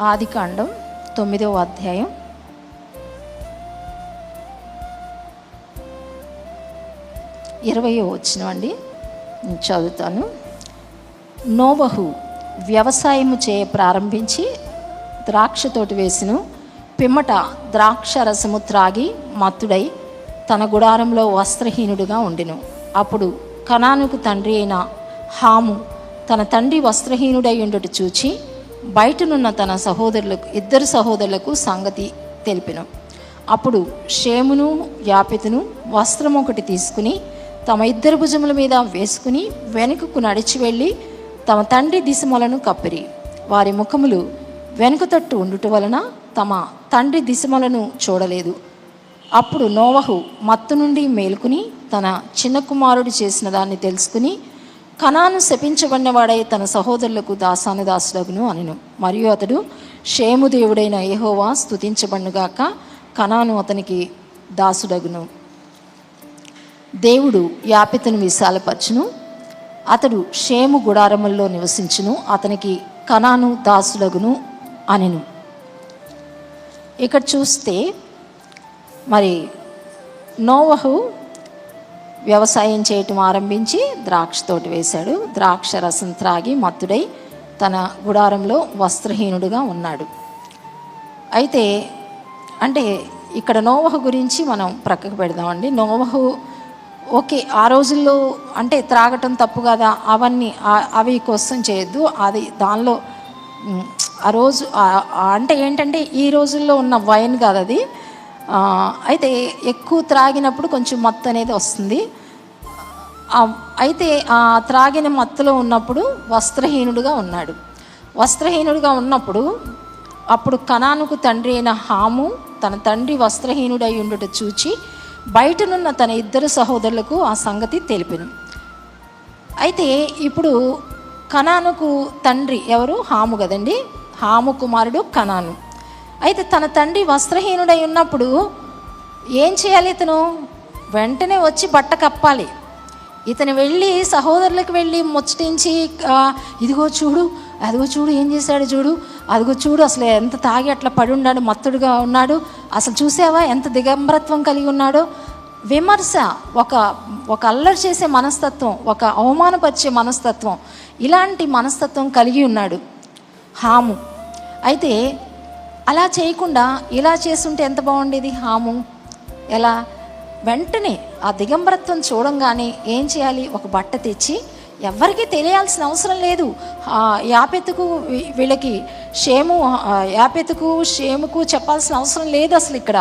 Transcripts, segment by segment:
ఆది కాండం తొమ్మిదవ అధ్యాయం. ఇరవయో వచ్చిన అండి. చదువుతాను. నోవహు వ్యవసాయము చేయ ప్రారంభించి ద్రాక్ష తోటి వేసిన. పిమ్మట ద్రాక్ష రసము త్రాగి మత్తుడై తన గుడారంలో వస్త్రహీనుడుగా ఉండెను. అప్పుడు కనానుకు తండ్రి అయిన హాము తన తండ్రి వస్త్రహీనుడై ఉండుట చూచి బయటనున్న తన సహోదరులకు ఇద్దరు సహోదరులకు సంగతి తెలిపిన. అప్పుడు షేమును యాపితును వస్త్రం ఒకటి తీసుకుని తమ ఇద్దరు భుజముల మీద వేసుకుని వెనుకకు నడిచి వెళ్ళి తమ తండ్రి దిశమలను కప్పిరి. వారి ముఖములు వెనుక తట్టు ఉండుట వలన తమ తండ్రి దిశమలను చూడలేదు. అప్పుడు నోవహు మత్తు నుండి మేలుకుని తన చిన్న కుమారుడు చేసిన దాన్ని తెలుసుకుని కణాను శపించబడినవాడై తన సహోదరులకు దాసాను దాసుడగును అనెను. మరియు అతడు షేము దేవుడైన యెహోవా స్థుతించబడుగాక కణాను అతనికి దాసుడగును. దేవుడు యాపితను విశాలపరచును. అతడు షేము గుడారముల్లో నివసించును. అతనికి కణాను దాసుడగును అనెను. ఇక్కడ చూస్తే మరి నోవహు వ్యవసాయం చేయటం ఆరంభించి ద్రాక్ష తోటి వేశాడు. ద్రాక్ష రసం త్రాగి మత్తుడై తన గుడారంలో వస్త్రహీనుడుగా ఉన్నాడు. అయితే అంటే ఇక్కడ నోవహు గురించి మనం ప్రక్కకు పెడదామండి. నోవహు ఓకే ఆ రోజుల్లో అంటే త్రాగటం తప్పు కదా అవన్నీ అవి కోసం చేయొద్దు. అది దానిలో ఆ రోజు అంటే ఏంటంటే ఈ రోజుల్లో ఉన్న వైన్ కాదు అది. అయితే ఎక్కువ త్రాగినప్పుడు కొంచెం మత్తు అనేది వస్తుంది. అయితే ఆ త్రాగిన మత్తులో ఉన్నప్పుడు వస్త్రహీనుడుగా ఉన్నాడు. వస్త్రహీనుడుగా ఉన్నప్పుడు అప్పుడు కణానుకు తండ్రి అయిన హాము తన తండ్రి వస్త్రహీనుడై ఉండుట చూచి బయటనున్న తన ఇద్దరు సహోదరులకు ఆ సంగతి తెలిపిను. అయితే ఇప్పుడు కణానుకు తండ్రి ఎవరు? హాము కదండి. హాము కుమారుడు కణాను అయితే తన తండ్రి వస్త్రహీనుడై ఉన్నప్పుడు ఏం చేయాలి ఇతను? వెంటనే వచ్చి బట్ట కప్పాలి. ఇతను వెళ్ళి సహోదరులకు వెళ్ళి ముచ్చటించి ఇదిగో చూడు అదిగో చూడు ఏం చేశాడు చూడు అదిగో చూడు అసలు ఎంత తాగి అట్లా పడి ఉన్నాడు మత్తుడుగా ఉన్నాడు అసలు చూసావా ఎంత దిగంబరత్వం కలిగి ఉన్నాడో? విమర్శ ఒక ఒక అల్లరి చేసే మనస్తత్వం ఒక అవమానపరిచే మనస్తత్వం ఇలాంటి మనస్తత్వం కలిగి ఉన్నాడు. హాము. అయితే అలా చేయకుండా ఇలా చేస్తుంటే ఎంత బాగుండేది? హాము. ఎలా? వెంటనే ఆ దిగంబరత్వం చూడంగానే ఏం చేయాలి? ఒక బట్ట తెచ్చి ఎవరికీ తెలియాల్సిన అవసరం లేదు. యాపెత్తుకు వీళ్ళకి షేము యాపెత్తుకు షేముకు చెప్పాల్సిన అవసరం లేదు అసలు ఇక్కడ.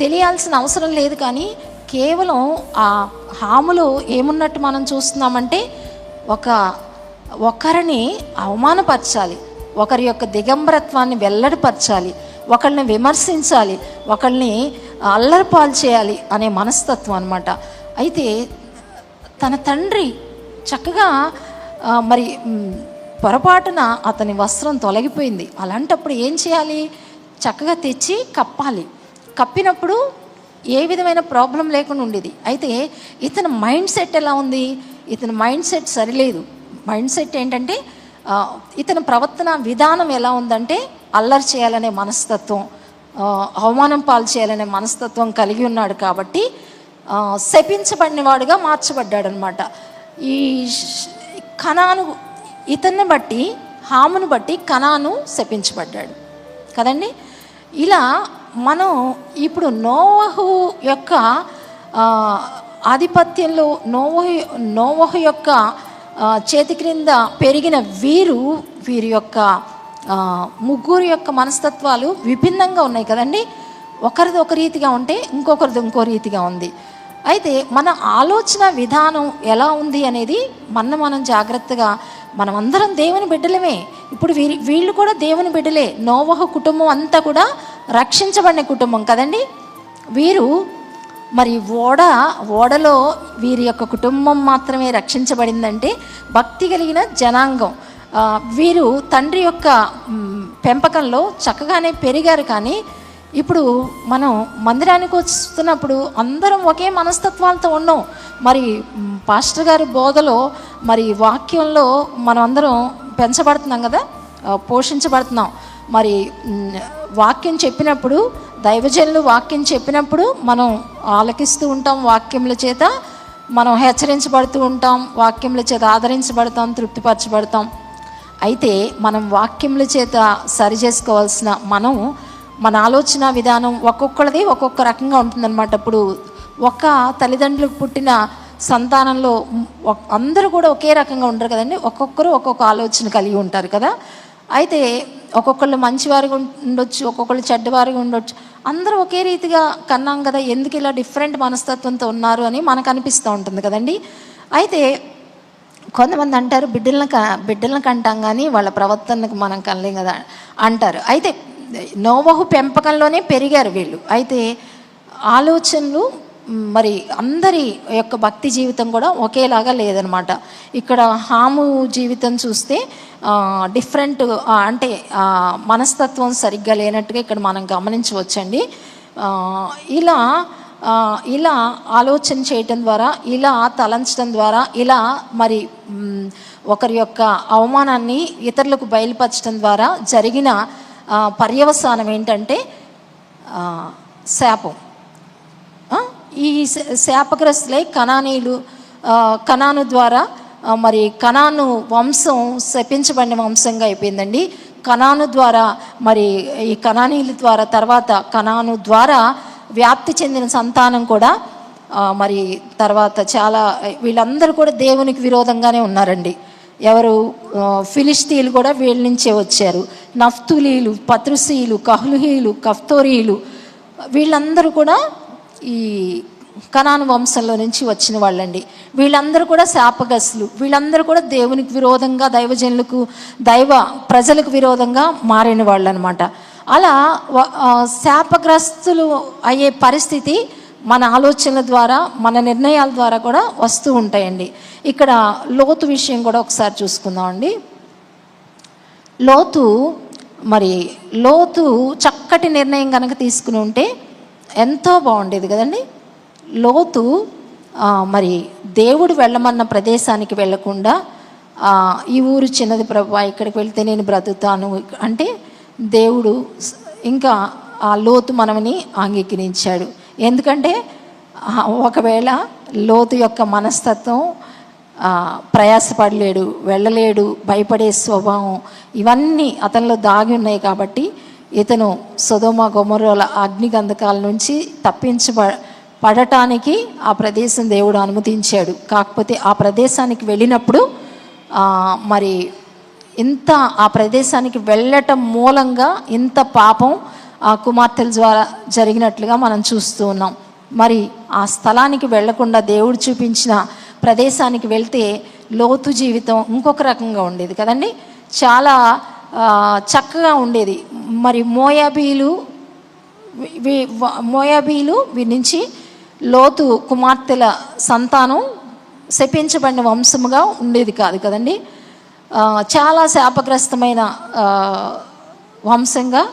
తెలియాల్సిన అవసరం లేదు కానీ కేవలం ఆ హాములో ఏమున్నట్టు మనం చూస్తున్నామంటే ఒక ఒకరిని అవమానపరచాలి. ఒకరి యొక్క దిగంబరత్వాన్ని వెల్లడిపరచాలి ఒకళ్ళని విమర్శించాలి ఒకళ్ళని అల్లరిపాలు చేయాలి అనే మనస్తత్వం అనమాట అయితే తన తండ్రి చక్కగా మరి పొరపాటున అతని వస్త్రం తొలగిపోయింది. అలాంటప్పుడు ఏం చేయాలి? చక్కగా తెచ్చి కప్పాలి. కప్పినప్పుడు ఏ విధమైన ప్రాబ్లం లేకుండా ఉండేది. అయితే ఇతని మైండ్ సెట్ ఎలా ఉంది? ఇతని మైండ్ సెట్ సరిలేదు. మైండ్ సెట్ ఏంటంటే ఇతని ప్రవర్తన విధానం ఎలా ఉందంటే అల్లరి చేయాలనే మనస్తత్వం అవమానం పాలు చేయాలనే మనస్తత్వం కలిగి ఉన్నాడు కాబట్టి శపించబడినవాడుగా మార్చబడ్డాడనమాట. ఈ కణాను ఇతన్ని బట్టి హామును బట్టి కణాను శపించబడ్డాడు. కదండి? ఇలా మనం ఇప్పుడు నోవహు యొక్క ఆధిపత్యంలో నోవహు నోవహు యొక్క చేతి క్రింద పెరిగిన వీరు వీరి యొక్క ముగ్గురు యొక్క మనస్తత్వాలు విభిన్నంగా ఉన్నాయి కదండి. ఒకరిది ఒక రీతిగా ఉంటే ఇంకొకరిది ఇంకో రీతిగా ఉంది. అయితే మన ఆలోచన విధానం ఎలా ఉంది అనేది మన మనం జాగ్రత్తగా మనమందరం దేవుని బిడ్డలమే. ఇప్పుడు వీరి వీళ్ళు కూడా దేవుని బిడ్డలే. నోవహు కుటుంబం అంతా కూడా రక్షించబడిన కుటుంబం కదండి. వీరు మరి ఓడ ఓడలో వీరి యొక్క కుటుంబం మాత్రమే రక్షించబడిందంటే భక్తి కలిగిన జనాంగం. వీరు తండ్రి యొక్క పెంపకంలో చక్కగానే పెరిగారు కానీ ఇప్పుడు మనం మందిరానికి వస్తున్నప్పుడు అందరం ఒకే మనస్తత్వాలతో ఉన్నాం. మరి పాస్టర్ గారి బోధలో మరి వాక్యంలో మనం అందరం పెంచబడుతున్నాం కదా? పోషించబడుతున్నాం. మరి వాక్యం చెప్పినప్పుడు దైవజనులు వాక్యం చెప్పినప్పుడు మనం ఆలకిస్తూ ఉంటాం వాక్యముల చేత మనం హెచ్చరించబడుతూ ఉంటాం వాక్యముల చేత ఆదరించబడతాం తృప్తిపరచబడతాం. అయితే మనం వాక్యముల చేత సరి చేసుకోవాల్సిన మనం మన ఆలోచన విధానం ఒక్కొక్కరిది ఒక్కొక్క రకంగా ఉంటుందన్నమాట. ఇప్పుడు ఒక తల్లిదండ్రులకు పుట్టిన సంతానంలో అందరూ కూడా ఒకే రకంగా ఉండరు కదండి. ఒక్కొక్కరు ఒక్కొక్క ఆలోచన కలిగి ఉంటారు కదా. అయితే ఒక్కొక్కళ్ళు మంచివారిగా ఉండొచ్చు ఒక్కొక్కళ్ళు చెడ్డవారిగా ఉండొచ్చు. అందరూ ఒకే రీతిగా కన్నాం కదా ఎందుకు ఇలా డిఫరెంట్ మనస్తత్వంతో ఉన్నారు అని మనకు అనిపిస్తూ ఉంటుంది కదండి. అయితే కొంతమంది అంటారు బిడ్డలను క బిడ్డలను కంటాం కానీ వాళ్ళ ప్రవర్తనకు మనం కనలేం కదా అంటారు. అయితే నోవహు పెంపకంలోనే పెరిగారు వీళ్ళు. అయితే ఆలోచనలు మరి అందరి యొక్క భక్తి జీవితం కూడా ఒకేలాగా లేదనమాట. ఇక్కడ హాము జీవితం చూస్తే డిఫరెంట్ అంటే మనస్తత్వం సరిగ్గా లేనట్టుగా ఇక్కడ మనం గమనించవచ్చండి. ఇలా ఇలా ఆలోచన చేయటం ద్వారా ఇలా తలంచడం ద్వారా ఇలా మరి ఒకరి యొక్క అవమానాన్ని ఇతరులకు బయలుపరచడం ద్వారా జరిగిన పర్యవసానం ఏంటంటే శాపం. ఈ శ- కణానీయులు కణాను ద్వారా మరి కణాను వంశం శపించబడిన వంశంగా అయిపోయిందండి. కణాను ద్వారా మరి ఈ కణానీయుల ద్వారా తర్వాత కణాను ద్వారా వ్యాప్తి చెందిన సంతానం కూడా మరి తర్వాత చాలా వీళ్ళందరూ కూడా దేవునికి విరోధంగానే ఉన్నారండి. ఎవరు ఫిలిస్తీన్లు కూడా వీళ్ళ నుంచే వచ్చారు. నఫ్తులీలు పత్రుసీలు కహ్లుహీలు కఫ్తోరీలు వీళ్ళందరూ కూడా ఈ కనాను వంశంలో నుంచి వచ్చిన వాళ్ళండి. వీళ్ళందరూ కూడా శాపగస్లు వీళ్ళందరూ కూడా దేవునికి విరోధంగా దైవజనులకు దైవ ప్రజలకు విరోధంగా మారిన వాళ్ళు అనమాట అలా వ- శాపగ్రస్తులు అయ్యే పరిస్థితి మన ఆలోచనల ద్వారా మన నిర్ణయాల ద్వారా కూడా వస్తూ ఉంటాయండి. ఇక్కడ లోతు విషయం కూడా ఒకసారి చూసుకుందామండి లోతు మరి లోతు చక్కటి నిర్ణయం కనుక తీసుకుని ఉంటే ఎంతో బాగుండేది కదండి? లోతు మరి దేవుడు వెళ్ళమన్న ప్రదేశానికి వెళ్ళకుండా ఈ ఊరు చిన్నది ప్రభా ఇక్కడికి వెళ్తే నేను బ్రతుకుతాను అంటే దేవుడు ఇంకా ఆ లోతు మనమని అంగీకరించాడు. ఎందుకంటే ఒకవేళ లోతు యొక్క మనస్తత్వం ప్రయాసపడలేడు వెళ్ళలేడు భయపడే స్వభావం ఇవన్నీ అతనిలో దాగి ఉన్నాయి కాబట్టి ఇతను సుధోమ గొమరోల అగ్నిగంధకాల నుంచి తప్పించబ పడటానికి ఆ ప్రదేశం దేవుడు అనుమతించాడు. కాకపోతే ఆ ప్రదేశానికి వెళ్ళినప్పుడు మరి ఇంత ఆ ప్రదేశానికి వెళ్ళటం మూలంగా ఇంత పాపం ఆ కుమార్తెల ద్వారా జరిగినట్లుగా మనం చూస్తూ ఉన్నాం. మరి ఆ స్థలానికి వెళ్ళకుండా దేవుడు చూపించిన ప్రదేశానికి వెళ్తే లోతు జీవితం ఇంకొక రకంగా ఉండేది కదండి? చాలా చక్కగా ఉండేది. మరి మోయాబీలు వి- మోయాబీలు నుంచి లోతు కుమార్తెల సంతానం శపించబడిన వంశముగా ఉండేది కాదు కదండి. చాలా శాపగ్రస్తమైన వంశంగా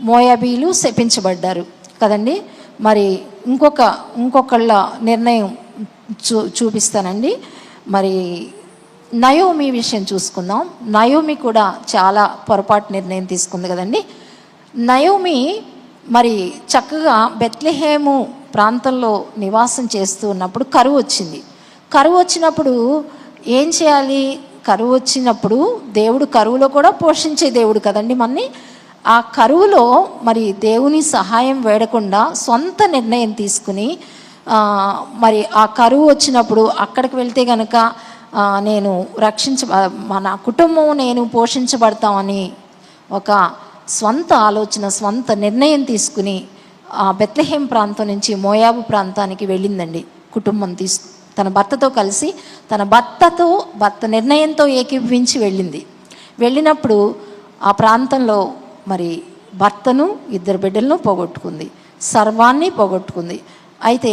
మోయాబీలు శపించబడ్డారు కదండి. మరి ఇంకొక ఇంకొకళ్ళ నిర్ణయం చూ చూపిస్తానండి. మరి నయోమి విషయం చూసుకుందాం. నయోమి కూడా చాలా పొరపాటు నిర్ణయం తీసుకుంది కదండి. నయోమి మరి చక్కగా బెత్లెహేము ప్రాంతంలో నివాసం చేస్తూ ఉన్నప్పుడు కరువు వచ్చింది. కరువు వచ్చినప్పుడు ఏం చేయాలి? కరువు వచ్చినప్పుడు దేవుడు కరువులో కూడా పోషించే దేవుడు కదండి మనని. ఆ కరువులో మరి దేవుని సహాయం వేడకుండా సొంత నిర్ణయం తీసుకుని మరి ఆ కరువు వచ్చినప్పుడు అక్కడికి వెళ్తే గనక నేను రక్షించ మన కుటుంబం నేను పోషించబడతామని ఒక స్వంత ఆలోచన స్వంత నిర్ణయం తీసుకుని ఆ బెత్లహేం ప్రాంతం నుంచి మోయాబు ప్రాంతానికి వెళ్ళిందండి కుటుంబం తీసు తన భర్తతో కలిసి తన భర్తతో భర్త నిర్ణయంతో ఏకీభవించి వెళ్ళింది. వెళ్ళినప్పుడు ఆ ప్రాంతంలో మరి భర్తను ఇద్దరు బిడ్డలను పోగొట్టుకుంది. సర్వాన్ని పోగొట్టుకుంది. అయితే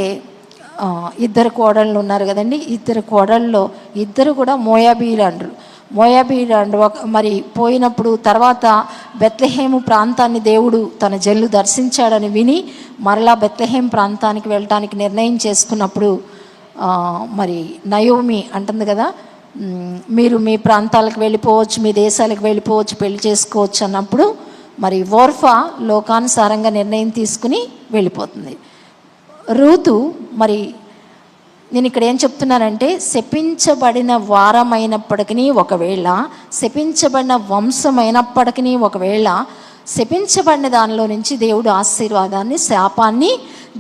ఇద్దరు కోడళ్ళు ఉన్నారు కదండి ఇద్దరు కోడళ్ళలో ఇద్దరు కూడా మోయాబీలు అంటారు. మోయాబీలు అండ్ ఒక మరి పోయినప్పుడు తర్వాత బెత్లహేము ప్రాంతాన్ని దేవుడు తన జల్లు దర్శించాడని విని మరలా బెత్లహేం ప్రాంతానికి వెళ్ళటానికి నిర్ణయం చేసుకున్నప్పుడు మరి నయోమి అంటుంది కదా మీరు మీ ప్రాంతాలకు వెళ్ళిపోవచ్చు మీ దేశాలకు వెళ్ళిపోవచ్చు పెళ్ళి చేసుకోవచ్చు అన్నప్పుడు మరి ఓర్ఫా లోకానుసారంగా నిర్ణయం తీసుకుని వెళ్ళిపోతుంది. రూతు మరి నేను ఇక్కడ ఏం చెప్తున్నానంటే శపించబడిన వారమైనప్పటికీ ఒకవేళ శపించబడిన వంశమైనప్పటికీ ఒకవేళ శపించబడిన దానిలో నుంచి దేవుడు ఆశీర్వాదాన్ని శాపాన్ని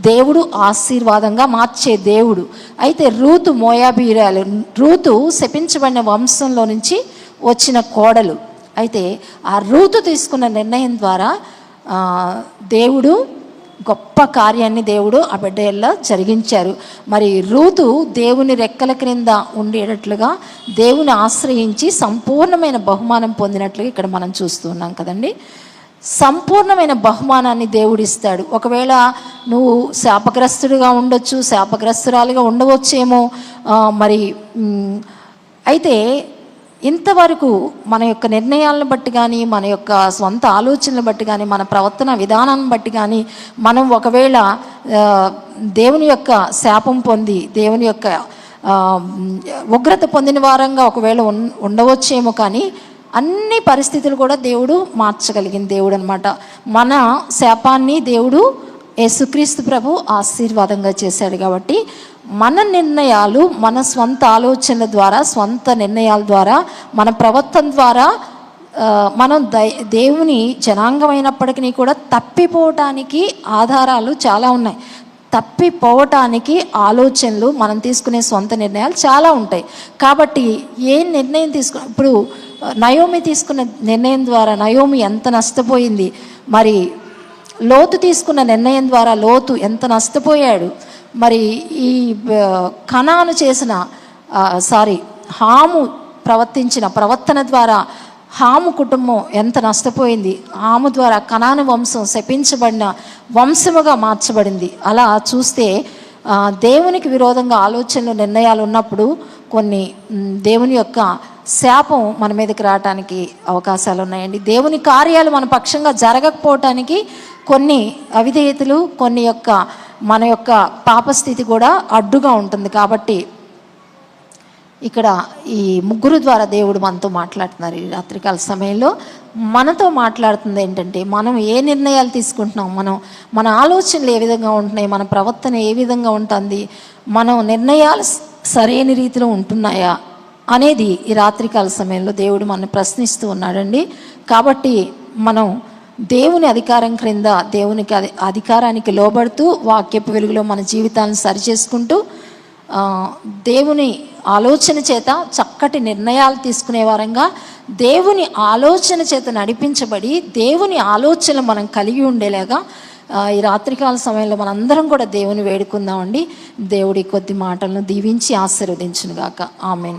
దేవుడు ఆశీర్వాదంగా మార్చే దేవుడు. అయితే రూతు మోయాబీరాలు రూతు శపించబడిన వంశంలో నుంచి వచ్చిన కోడలు. అయితే ఆ రూతు తీసుకున్న నిర్ణయం ద్వారా దేవుడు గొప్ప కార్యాన్ని దేవుడు ఆ బిడ్డల్లో జరిగించారు. మరి రూతు దేవుని రెక్కల క్రింద ఉండేటట్లుగా దేవుని ఆశ్రయించి సంపూర్ణమైన బహుమానం పొందినట్లుగా ఇక్కడ మనం చూస్తున్నాం కదండి. సంపూర్ణమైన బహుమానాన్ని దేవుడిస్తాడు. ఒకవేళ నువ్వు శాపగ్రస్తుడిగా ఉండొచ్చు శాపగ్రస్తురాలుగా ఉండవచ్చేమో మరి అయితే ఇంతవరకు మన యొక్క నిర్ణయాలను బట్టి కానీ మన యొక్క సొంత ఆలోచనలు బట్టి కానీ మన ప్రవర్తన విధానాన్ని బట్టి కానీ మనం ఒకవేళ దేవుని యొక్క శాపం పొంది దేవుని యొక్క ఉగ్రత పొందిన వారంగా ఒకవేళ ఉన్ ఉండవచ్చేమో కానీ అన్ని పరిస్థితులు కూడా దేవుడు మార్చగలిగిన దేవుడు అనమాట మన శాపాన్ని దేవుడు యేసుక్రీస్తు ప్రభు ఆశీర్వాదంగా చేశాడు కాబట్టి మన నిర్ణయాలు మన స్వంత ఆలోచనల ద్వారా స్వంత నిర్ణయాల ద్వారా మన ప్రవర్తన ద్వారా మనం దై దేవుని జనాంగమైనప్పటికీ కూడా తప్పిపోవటానికి ఆధారాలు చాలా ఉన్నాయి. తప్పిపోవటానికి ఆలోచనలు మనం తీసుకునే సొంత నిర్ణయాలు చాలా ఉంటాయి. కాబట్టి ఏ నిర్ణయం తీసుకు ఇప్పుడు నయోమి తీసుకున్న నిర్ణయం ద్వారా నయోమి ఎంత నష్టపోయింది? మరి లోతు తీసుకున్న నిర్ణయం ద్వారా లోతు ఎంత నష్టపోయాడు? మరి ఈ కణాను చేసిన సారీ హాము ప్రవర్తించిన ప్రవర్తన ద్వారా హాము కుటుంబం ఎంత నష్టపోయింది. హాము ద్వారా కణాను వంశం శపించబడిన వంశముగా మార్చబడింది. అలా చూస్తే దేవునికి విరోధంగా ఆలోచనలు నిర్ణయాలు ఉన్నప్పుడు కొన్ని దేవుని యొక్క శాపం మన మీదకి రావటానికి అవకాశాలు ఉన్నాయండి. దేవుని కార్యాలు మన పక్షంగా జరగకపోవటానికి కొన్ని అవిధేయతలు కొన్ని యొక్క మన యొక్క పాపస్థితి కూడా అడ్డుగా ఉంటుంది కాబట్టి ఇక్కడ ఈ ముగ్గురు ద్వారా దేవుడు మనతో మాట్లాడుతున్నారు ఈ రాత్రికాల సమయంలో. మనతో మాట్లాడుతుంది ఏంటంటే మనం ఏ నిర్ణయాలు తీసుకుంటున్నాం? మనం మన ఆలోచనలు ఏ విధంగా ఉంటున్నాయి? మన ప్రవర్తన ఏ విధంగా ఉంటుంది? మనం నిర్ణయాలు సరైన రీతిలో ఉంటున్నాయా? అనేది ఈ రాత్రికాల సమయంలో దేవుడు మనల్ని ప్రశ్నిస్తూ ఉన్నాడండి. కాబట్టి మనం దేవుని అధికారం క్రింద దేవునికి అధికారానికి లోబడుతూ వాక్యపు వెలుగులో మన జీవితాలను సరిచేసుకుంటూ దేవుని ఆలోచన చేత చక్కటి నిర్ణయాలు తీసుకునే వారంగా దేవుని ఆలోచన చేత నడిపించబడి దేవుని ఆలోచన మనం కలిగి ఉండేలాగా ఈ రాత్రికాల సమయంలో మనందరం కూడా దేవుని వేడుకుందామండి. దేవుడి కొద్ది మాటలను దీవించి ఆశీర్వదించునుగాక. ఆమెన్.